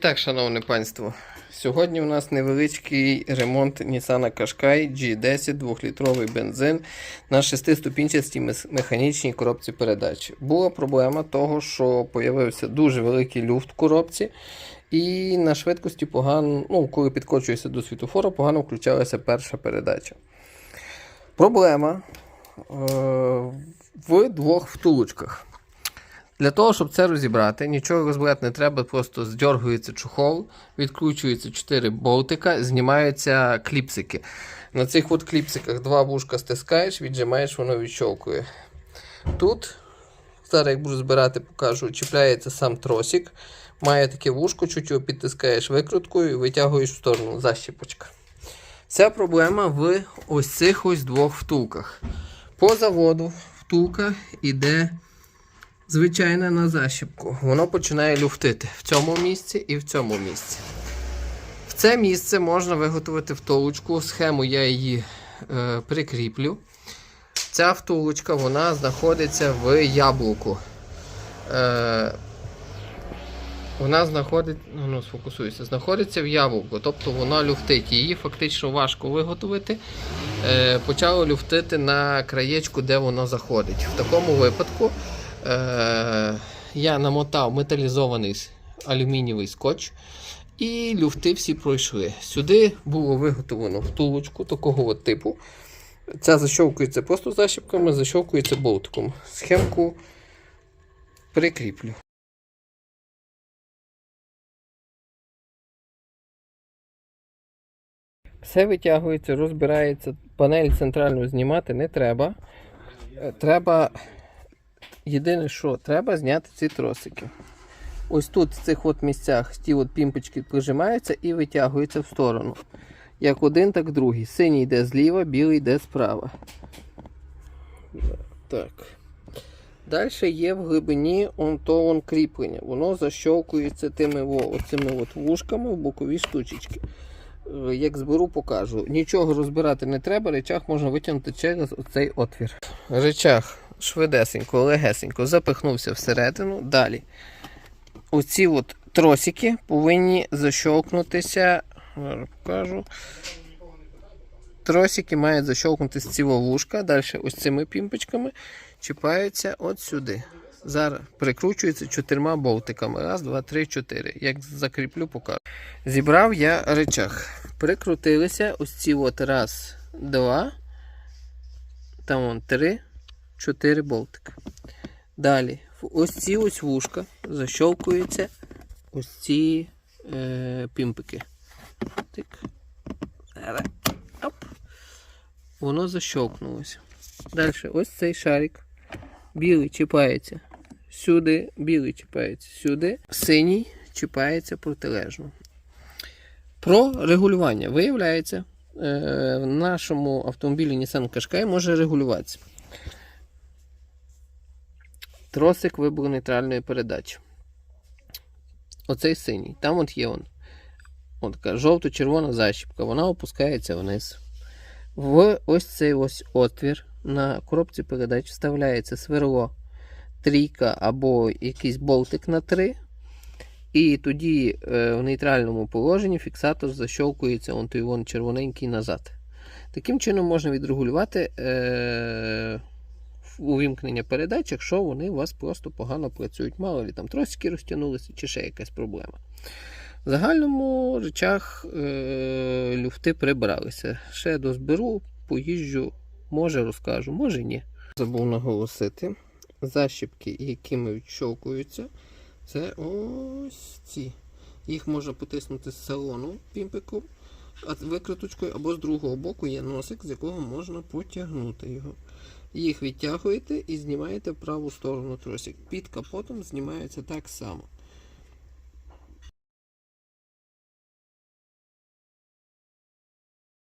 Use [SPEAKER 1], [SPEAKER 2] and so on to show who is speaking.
[SPEAKER 1] Так, шановне панство, сьогодні у нас невеличкий ремонт Nissan Qashqai G10 2-літровий бензин на 6-ступінчастій механічній коробці передач. Була проблема того, що появився дуже великий люфт в коробці, і на швидкості погано, ну, коли підкочуєшся до світофора, погано включалася перша передача. Проблема е- в двох втулочках. Для того, щоб це розібрати, нічого розбирати не треба, просто здьоргується чохол, відкручується 4 болтика, знімаються кліпсики. На цих от кліпсиках два вушка стискаєш, віджимаєш, воно відщолкує. Тут, зараз як буду збирати, покажу, чіпляється сам тросик. Має таке вушко, чуть його підтискаєш викруткою і витягуєш в сторону защіпочка. Вся проблема в ось цих ось двох втулках. По заводу втулка йде звичайне на защіпку. Воно починає люфтити в цьому місці і в цьому місці. В це місце можна виготовити втулочку. Схему я її е, прикріплю. Ця втулочка вона знаходиться в яблуку. Е, вона знаходить, ну, ну, сфокусуюся, знаходиться в яблуку, тобто вона люфтить. Її фактично важко виготовити. Е, почало люфтити на краєчку, де воно заходить. В такому випадку я намотав металізований алюмінієвий скотч. І люфти всі пройшли. Сюди було виготовлено втулочку такого от типу. Ця защовкується просто защіпками, защовкується болтиком. Схемку прикріплю. Все витягується, розбирається. Панель центральну знімати не треба. Е, Треба. Єдине, що треба зняти ці тросики. Ось тут, в цих от місцях, ті от пімпочки прижимаються і витягуються в сторону. Як один, так другий. Синій йде зліва, білий йде справа. Так. Далі є в глибині он то он кріплення. Воно защовкується тими о, оцими от вушками в бокові штучечки. Е, Як зберу, покажу. Нічого розбирати не треба, речах можна витягнути через оцей отвір. Речах швидесенько, легесенько запихнувся всередину. Далі. Оці от тросики повинні защолкнутися. Покажу. Тросики мають защолкнутися з цього вушка. Далі ось цими пімпочками чіпаються от сюди. Зараз прикручується чотирма болтиками. Раз, два, три, чотири. Як закріплю, покажу. Зібрав я речах. Прикрутилися ось ці от раз, два. Там вон три, чотири болтика. Далі, ось ці ось вушка защовкуються ось ці е, пімпики. Тик. Оп. Воно защовкнулося. Далі, ось цей шарик. Білий чіпається сюди, білий чіпається сюди, синій чіпається протилежно. Про регулювання. Виявляється, е, в нашому автомобілі Nissan Qashqai може регулюватися. Тросик вибору нейтральної передачі. Оцей синій. Там от є он. От така жовто-червона защіпка. Вона опускається вниз. В ось цей ось отвір на коробці передач вставляється сверло трійка або якийсь болтик на 3. І тоді е, в нейтральному положенні фіксатор защовкується он той вон червоненький назад. Таким чином можна відрегулювати е, увімкнення передач, якщо вони у вас просто погано працюють. Мало ли там тросики розтягнулися чи ще якась проблема. В загальному речах е, люфти прибралися. Ще дозберу, поїжджу, може розкажу, може ні. Забув наголосити. Защіпки, якими відщолкуються, це ось ці. Їх можна потиснути з салону пімпиком, а викруточкою, або з другого боку є носик, з якого можна потягнути його. Їх відтягуєте і знімаєте в праву сторону тросик. Під капотом знімається так само.